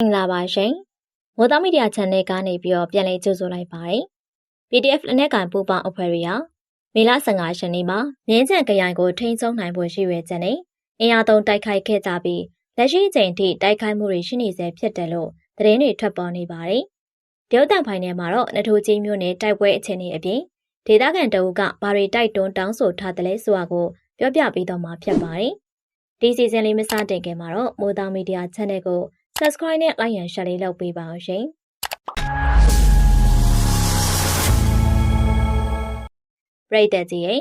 မင်္ဂလာပါရှင်။မိုးသားမီဒီယာ channel ကနေပြီးတော့ပြန်လည်ကြိုဆိုလိုက်ပါတယ်။ PDF လက်နက်ကိုင်ပူပေါင်းအဖွဲ့တွေဟာမေလ15ရက်နေ့မှာမြင်းချံကြရိုင်ကိုထိန်းချုပ်နိုင်ဖို့ရှိရွယ်ချက်နဲ့အင်အားသုံးတိုက်ခိုက်ခဲ့ကြပြီးလက်ရှိအချိန်ထိတိုက်ခိုက်မှုတွေရှိနေဆဲဖြစ်တယ်လို့သတင်းတွေထွက်ပေါ်နေပါတယ်။ဒေသတန်ဖိုင်ထဲမှာတော့နထိုးကြီးမျိုးနဲ့တိုက်ပွဲအခြေအနေအပြင်ဒေသခံတအုပ်ကဘာတွေတိုက်တွန်းတောင်းဆိုထားတယ်လဲဆိုတာကိုပြောပြပေးတော့မှာဖြစ်ပါတယ်။ဒီစီဇန်လေးမစတင်ခင်မှာတော့မိုးသားမီဒီယာ channel ကို subscribe နဲ့ like and share လေးလုပ်ပေးပါအောင်ရှင်။ပရိသတ်ကြီးရဲ့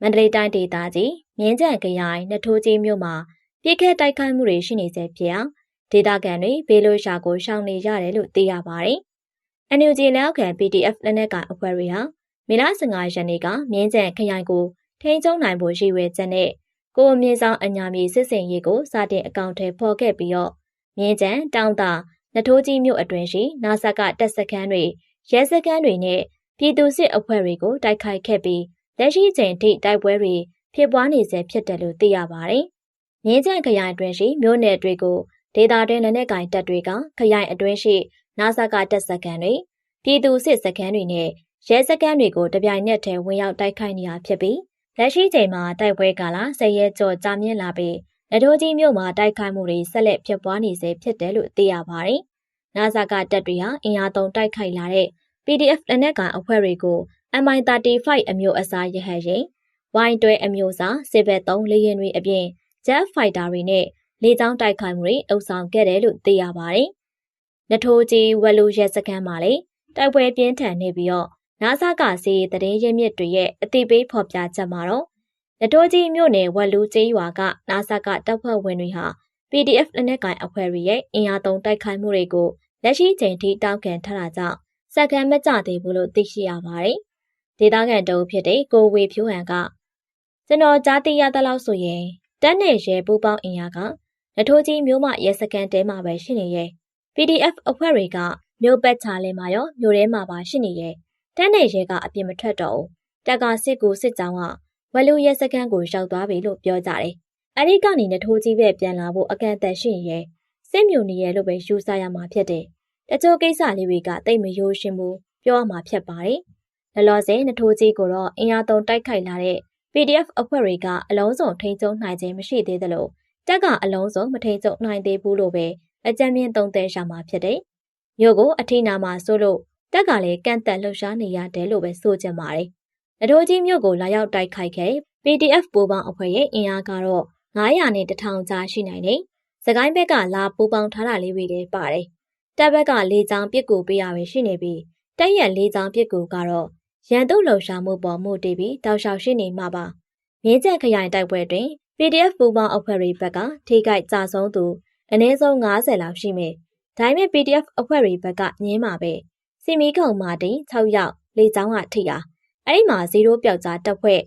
မန္တလေးတိုင်းဒေသကြီးမြင်းကြံခရိုင်နထိုးကြီးမြို့မှာပြစ်ခတ်တိုက်ခိုက်မှုတွေရှိနေစေဖြစ်အောင်ဒေသခံတွေဘေးလို့ရှာကိုရှောင်နေရတယ်လို့သိရပါတယ်။ NUG လက်အောက်ခံ PDF လက်နက်ကိုင်အဖွဲ့တွေဟာမေလ15ရက်နေ့ကမြင်းကြံခရိုင်ကိုထိန်းချုပ်နိုင်ဖို့ရည်ရွယ်ချက်နဲ့ကိုအမြင့်ဆောင်အညာမြေစစ်စင်ရေးကိုစတင်အကောင့်ထဲပေါ်ခဲ့ပြီးတော့ မြင်းကျန်တောင်တာနထိုးကြီးမြို့အတွင်းရှိနာဆက်ကတပ်စခန်းတွေရဲစခန်းတွေနဲ့ပြည်သူစစ်အဖွဲ့တွေကိုတိုက်ခိုက်ခဲ့ပြီးလက်ရှိချိန်ထိတိုက်ပွဲတွေဖြစ်ပွားနေဆဲဖြစ်တယ်လို့သိရပါတယ်။မြင်းကျန်ခရိုင်အတွင်းရှိမြို့နယ်တွေကိုဒေတာတွင်လက်နက်ကင်တပ်တွေကခရိုင်အတွင်းရှိနာဆက်ကတပ်စခန်းတွေပြည်သူစစ်စခန်းတွေနဲ့ရဲစခန်းတွေကိုတပြိုင်နက်တည်းဝင်ရောက်တိုက်ခိုက်နေတာဖြစ်ပြီးလက်ရှိချိန်မှာတိုက်ပွဲကာလဆယ်ရဲကျော်ကြာမြင့်လာပြီး နထိုးကြီးမြို့မှာတိုက်ခိုက်မှုတွေဆက်လက်ဖြစ်ပွားနေစေဖြစ်တယ်လို့သိရပါတယ်။နာဇာကတပ်တွေဟာအင်အားသုံးတိုက်ခိုက်လာတဲ့ PDF လက်နက်ကန်အဖွဲ့တွေကို MI35 အမျိုးအစားရဟတ်ရင် Y12 အမျိုးအစားစစ်ဘက်3လေယာဉ်တွေအပြင် Jet Fighter တွေနဲ့ လေကြောင်းတိုက်ခိုက်မှုတွေအုပ်ဆောင်ခဲ့တယ်လို့သိရပါတယ်။နထိုးကြီး ဝက်လူရဲစခန်းမှာလည်းတိုက်ပွဲပြင်းထန်နေပြီးတော့နာဆာကစီတရင်ရင်းမြစ်တွေရဲ့အတိပေးဖော်ပြချက်မှာတော့ နတိုးကြီးမြို့နယ်ဝက်လူကျေးရွာကနာဆာကတပ်ဖွဲ့ဝင်တွေဟာ PDF လက်နက်ကိုင်အဖွဲ့တွေရဲ့အင်အားသုံးတိုက်ခိုက်မှုတွေကိုလက်ရှိချိန်ထိတောက်ခံထားတာကြောင့်စက္ကန့်မကြသေးဘူးလို့သိရှိရပါတယ်။ဒေသခံတအုပ်ဖြစ်တဲ့ကိုဝေဖြိုးဟန်ကကျွန်တော်ကြားသိရသလောက်ဆိုရင်တက်နယ်ရဲပူပေါင်းအင်အားကနထိုးကြီးမြို့မရဲစခန်းတဲမှာပဲရှိနေရဲ့ PDF အဖွဲ့တွေကမြို့ပတ်ချာလဲမှာရောမြို့ထဲမှာပါရှိနေရဲ့တက်နယ်ရဲကအပြစ်မထွက်တော့ဘူးတက်ကစစ်ကူစစ်ကြောင်းက ဝလူရဲစခန်းကိုရောက်သွားပြီလို့ပြောကြတယ်။အဲဒီကနေနထိုးကြီးပဲပြန်လာဖို့အကန့်အသတ်ရှိရင်စစ်မြူနေရလို့ပဲယူဆရမှာဖြစ်တယ်။တချို့ကိစ္စလေးတွေကတိတ်မရိုးရှင်းဘူးပြောရမှာဖြစ်ပါတယ်။လလောဆယ်နထိုးကြီးကိုတော့အင်အားသုံးတိုက်ခိုက်လာတဲ့ PDF အဖွဲ့တွေကအလုံးစုံထိန်းချုပ်နိုင်ခြင်းမရှိသေးသလိုတက်ကအလုံးစုံမထိန်းချုပ်နိုင်သေးဘူးလို့ပဲအကြံဉာဏ်သုံးသပ်ရမှာဖြစ်တယ်။မြို့ကိုအထိနာမှာဆိုလို့တက်ကလည်းကန့်သက်လှုပ်ရှားနေရတယ်လို့ပဲဆိုကြပါတယ်။ နထိုးကြီးမြို့ကိုလာရောက်တိုက်ခိုက်ခဲ့ PDF ပူပေါင်းအဖွဲ့ရဲ့အင်အားကတော့900နဲ့1000ကြားရှိနိုင်တယ်။စကိုင်းဘက်ကလာပူပေါင်းထားတာလေးတွေလည်းပါတယ်။တပ်ဘက်က၄ချောင်းပြစ်ကူပေးရပဲရှိနေပြီးတပ်ရက်၄ချောင်းပြစ်ကူကတော့ရန်သူ့လှုပ်ရှားမှုပေါ်မှုတည်ပြီးတောက်လျှောက်ရှိနေမှာပါ။မြင်းချက်ခရိုင်တိုက်ပွဲတွင် PDF ပူပေါင်းအဖွဲ့တွေဘက်ကထိခိုက်ကြဆုံးသူအနည်းဆုံး90လောက်ရှိမယ်။ဒါပေမဲ့ PDF အဖွဲ့တွေဘက်ကညင်းမှာပဲ။စီမီကုံမာတင်6ယောက်လေချောင်းကထိတာ။ အဲ့ဒီမှာ0ပျောက်ကြားတပ်ဖွဲ့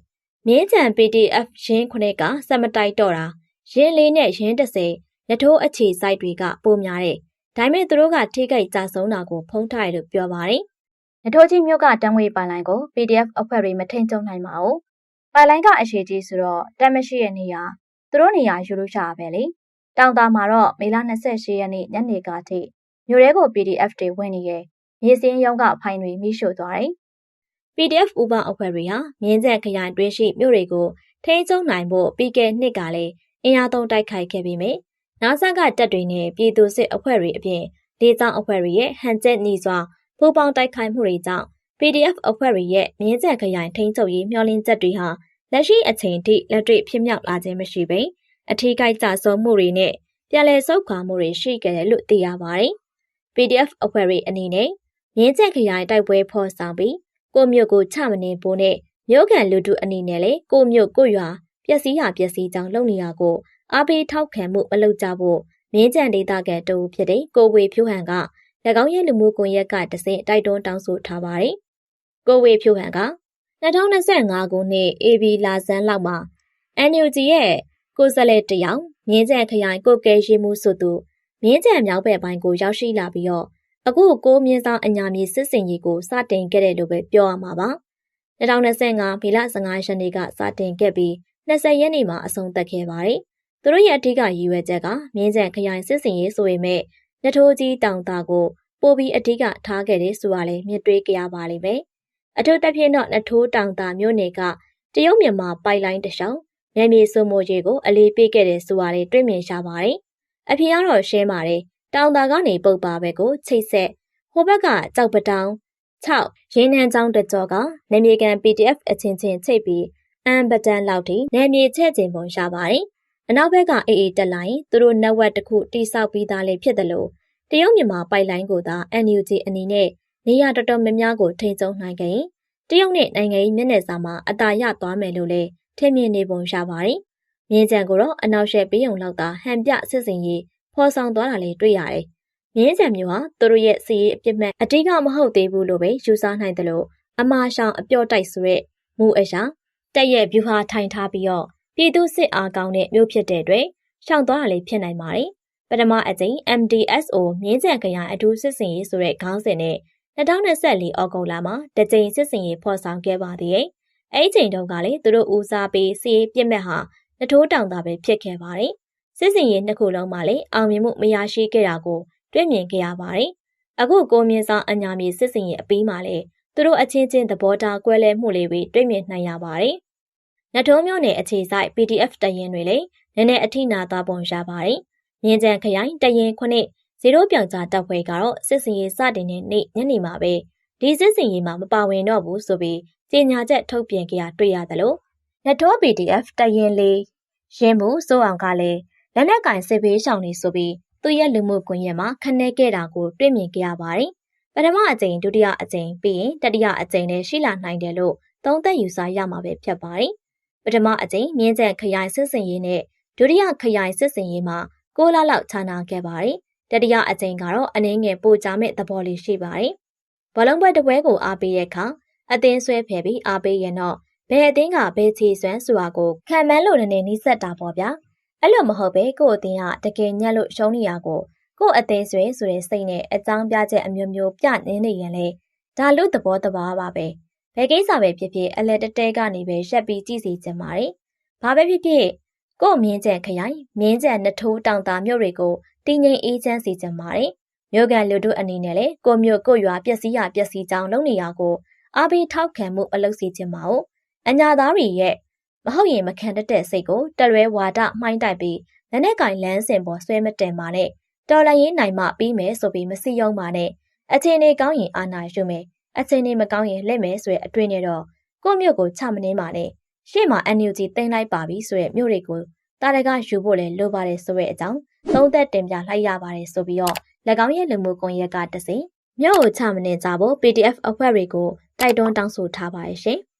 မြင်းချံ PDF ရင်းခုနှစ်ကစက်မတိုက်တော့တာရင်းလေးနဲ့ရင်း30ရထိုးအခြေစိုက်တွေကပိုများတဲ့ဒါပေမဲ့သူတို့ကထိခိုက်ကြဆုံးတာကိုဖုံးထားတယ်လို့ပြောပါတယ်။ရထိုးကြီးမြို့ကတန်းဝေပိုင်လိုင်းကို PDF အဖွဲ့တွေမထိန်ချုံနိုင်ပါဘူး။ပိုင်လိုင်းကအရှိကြီးဆိုတော့တက်မရှိရဲ့နေရာသူတို့နေရာယူလို့ရှာပဲလေ။တောင်တာမှာတော့မေလ28ရက်နေ့ညနေကထိမြို့ရဲကို PDF တွေဝင်နေရဲ့မြေစင်းရုံးကဖိုင်တွေမိရှို့သွားတယ်။ PDF ဥပအဖွဲ့တွေဟာမြင်းဆက်ခရိုင်တွင်းရှိမြို့တွေကိုထိန်းချုပ်နိုင်ဖို့ပြီးခဲ့နှစ်ကလည်းအင်အားသုံးတိုက်ခိုက်ခဲ့ပြီးမြနာဆကတပ်တွေနဲ့ပြည်သူစစ်အဖွဲ့တွေအပြင်ဒေသအဖွဲ့တွေရဲ့ဟန်ချက်ညီစွာပူးပေါင်းတိုက်ခိုက်မှုတွေကြောင့် PDF အဖွဲ့တွေရဲ့မြင်းဆက်ခရိုင်ထိန်းချုပ်ရေးမျှော်လင့်ချက်တွေဟာလက်ရှိအချိန်ထိလက်တွေ့ဖြစ်မြောက်လာခြင်းမရှိဘဲအထီးကိုက်ကြဆုံးမှုတွေနဲ့ပြည်လဲဆုတ်ခွာမှုတွေရှိခဲ့တယ်လို့သိရပါတယ်။ PDF အဖွဲ့တွေအနေနဲ့မြင်းချက်ခရိုင်တိုက်ပွဲဖော်ဆောင်ပြီး ကိုမြို့ကိုချမနေဖို့နဲ့မြို့ခံလူထုအနေနဲ့လည်းကိုမြို့ကိုရွာပျက်စီးရပျက်စီးကြောင်းလုပ်နေတာကိုအားပေးထောက်ခံမှုမလုပ်ကြဖို့မြင်းကြံဒေသကတူဖြစ်တဲ့ကိုဝေဖြိုးဟန်က၎င်းရဲ့လူမှုကွန်ရက်ကတစင်တိုက်တွန်းတောင်းဆိုထားပါတယ်။ကိုဝေဖြိုးဟန်က2025ခုနှစ် AB လာဇန်လောက်မှာ NUG ရဲ့ကိုယ်စားလှယ်တယောက်မြင်းကြံခရိုင်ကိုကဲရှိမှုဆိုသူမြင်းကြံမြောက်ဘက်ပိုင်းကိုရောက်ရှိလာပြီးတော့ အခုကိုမြင့်ဆောင်အညာမြေစစ်စင်ကြီးကိုစတင်ခဲ့တယ်လို့ပဲပြောရမှာပါ။2025ဖေလ15ရက်နေ့ကစတင်ခဲ့ပြီး20ရက်နေ့မှာအဆုံးသတ်ခဲ့ပါတယ်။သူတို့ရဲ့အထူးကရည်ရွယ်ချက်ကမြင်းကျန်ခရိုင်စစ်စင်ရေးဆိုပေမဲ့နထိုးကြီးတောင်တာကိုပိုပြီးအဓိကထားခဲ့တယ်ဆိုတာလည်းမြင်တွေ့ကြရပါလိမ့်မယ်။အထူးသဖြင့်တော့နထိုးတောင်တာမြို့နယ်ကတရုတ်မြန်မာပိုက်လိုင်းတစ်လျှောက်နယ်မြေစုံမိုးကြီးကိုအလေးပေးခဲ့တယ်ဆိုတာလည်းတွေ့မြင်ရှာပါတယ်။အဖေကတော့ရှင်းပါတယ်။ တောင်တာကနေပုတ်ပါပဲကိုချိတ်ဆက်ဟိုဘက်ကကြောက်ပတောင်6ရင်းနှန်းချောင်းတကြောကနယ်မြေကန် PDF အချင်းချင်းချိတ်ပြီးအမ်ပတန်လောက်ထိနယ်မြေချဲ့ကျင်ပုံရှာပါတယ်။အနောက်ဘက်ကအေးအေးတက်လာရင်သူတို့ network တစ်ခုတိစောက်ပြီးသားလေးဖြစ်တယ်လို့တရုတ်မြန်မာပိုက်လိုင်းကိုသာ NUG အနေနဲ့နေရတော်တော်များများကိုထိန်းချုပ်နိုင်ခဲ့ရင်တရုတ်နဲ့နိုင်ငံရေးမျက်နှာစာမှာအတာရသွားမယ်လို့လည်းထင်မြင်နေပုံရပါတယ်။မြင်းကြံကိုတော့အနောက်ရှက်ပေးုံလောက်သာဟန်ပြစစ်စင်ရေး ဖော်ဆောင်သွားတာလည်းတွေ့ရတယ်။မြင်းကြံမျိုးဟာသူတို့ရဲ့စီရေးအပြစ်မဲ့အတိကမဟုတ်သေးဘူးလို့ပဲယူဆနိုင်တယ်လို့အမာရှောင်အပြော့တိုက်ဆိုရက်မူအရာတက်ရဲ့ view ဟာထိုင်ထားပြီးတော့ပြည်သူစစ်အားကောင်းတဲ့မျိုးဖြစ်တဲ့အတွက်ရှောင်သွားတာလည်းဖြစ်နိုင်ပါတယ်။ပထမအကြိမ် MDSO မြင်းကြံခရိုင်အထူးစစ်စင်ရေးဆိုတဲ့ခေါင်းစဉ်နဲ့2024ဩဂုတ်လမှာတကြိမ်စစ်စင်ရေးဖော်ဆောင်ခဲ့ပါသေးတယ်။အဲဒီချိန်တုန်းကလည်းသူတို့ဦးစားပေးစီးပြစ်မဲ့ဟာနထိုးတောင်တာပဲဖြစ်ခဲ့ပါတယ်။ စစ်စင်ရေးနှစ်ခုလုံးမှာလည်းအောင်မြင်မှုမရရှိခဲ့တာကိုတွေ့မြင်ခဲ့ရပါတယ်။အခုကိုမြင့်ဆောင်အညာမြေစစ်စင်ရေးအပြီးမှာလည်းသူတို့အချင်းချင်းသဘောထားကွဲလဲမှုလေးတွေတွေ့မြင်နိုင်ရပါတယ်။နထိုးမျိုးနယ်အခြေစိုက် PDF တရင်တွေလည်းနည်းနည်းအထိနာသွားပုံရပါတယ်။မြင်းကြံခရိုင်တရင်ခုနှစ်ဇီရိုပြောင်ကြားတပ်ဖွဲ့ကတော့စစ်စင်ရေးစတင်တဲ့နေ့ညနေမှာပဲဒီစစ်စင်ရေးမှာမပါဝင်တော့ဘူးဆိုပြီးကြေညာချက်ထုတ်ပြန်ကြရတွေ့ရတယ်လို့လက်ထော PDF တရင်လေးရင်းမှုစိုးအောင်ကလည်း လက်နက်ကင်စစ်ဘေးရှောင်နေဆိုပြီးသူ့ရဲ့လူမှုကွန်ရက်မှာခနဲ့ခဲ့တာကိုတွေ့မြင်ကြရပါတယ်။ပထမအကြိမ်ဒုတိယအကြိမ်ပြီးရင်တတိယအကြိမ်နဲ့ရှိလာနိုင်တယ်လို့သုံးသပ်ယူဆရမှာပဲဖြစ်ပါတယ်။ပထမအကြိမ်မြင်းကျန်ခရိုင်စစ်စင်ရေးနဲ့ဒုတိယခရိုင်စစ်စင်ရေးမှာ6လလောက်ခြားနာခဲ့ပါတယ်တတိယအကြိမ်ကတော့အနည်းငယ်ပိုကြမဲ့သဘောလေးရှိပါတယ်။ဘလုံးပွဲတစ်ပွဲကိုအားပေးတဲ့အခါအသင်းဆွဲဖယ်ပြီးအားပေးရင်တော့ဘယ်အသင်းကဘယ်ချီစွမ်းဆိုတာကိုခံမှန်းလို့လည်းနီးစပ်တာပေါ့ဗျာ။ အဲ့လိုမဟုတ်ပဲကို့အသင်းကတကယ်ညက်လို့ရှုံးနေရကိုကို့အသင်းဆွဲဆိုတဲ့စိတ်နဲ့အကြောင်းပြချက်အမျိုးမျိုးပြနေနေရင်လေဒါလူသဘောတဘာပါပဲ။ဘယ်ကိစ္စပဲဖြစ်ဖြစ်အလဲတတဲကနေပဲရက်ပြီးကြည့်စီချင်ပါတယ်။ဘာပဲဖြစ်ဖြစ်ကို့မြင်းကျန်ခရိုင်မြင်းကျန်နှထိုးတောင်တာမြို့တွေကိုတည်ငြိမ်အေးချမ်းစေချင်ပါတယ်။မြို့ကန်လူတို့အနေနဲ့လည်းကိုမြို့ကိုရွာပျက်စီးရပျက်စီးကြောင်းလုပ်နေရကိုအားပေးထောက်ခံမှုအလုပ်စီချင်ပါဦး။အညာသားတွေရဲ့ မဟုတ်ရင်မခံတတ်တဲ့စိတ်ကိုတရွဲဝါဒမှိုင်းတိုက်ပြီးလက်နဲ့ကင်လန်းစင်ပေါ်ဆွဲမတင်ပါနဲ့။တော်လည်းရင်နိုင်မှပြီးမယ်ဆိုပြီးမစီယုံပါနဲ့။အချင်းနေကောင်းရင်အာနာယူမယ်။အချင်းနေမကောင်းရင်လက်မယ်ဆိုတဲ့အတွေ့နဲ့တော့ကိုမြို့ကိုချမနှင်းပါနဲ့။ရှေ့မှာ NUG တင်လိုက်ပါပြီဆိုတဲ့မြို့တွေကိုတာရကယူဖို့လည်းလိုပါတယ်ဆိုတဲ့အကြောင်းသုံးသက်တင်ပြလိုက်ရပါတယ်ဆိုပြီးတော့၎င်းရဲ့လူမှုကွန်ရက်ကတစဉ်မြို့ကိုချမနေကြဖို့ PDF အဖွဲ့တွေကိုတိုက်တွန်းတောင်းဆိုထားပါရဲ့ရှင်။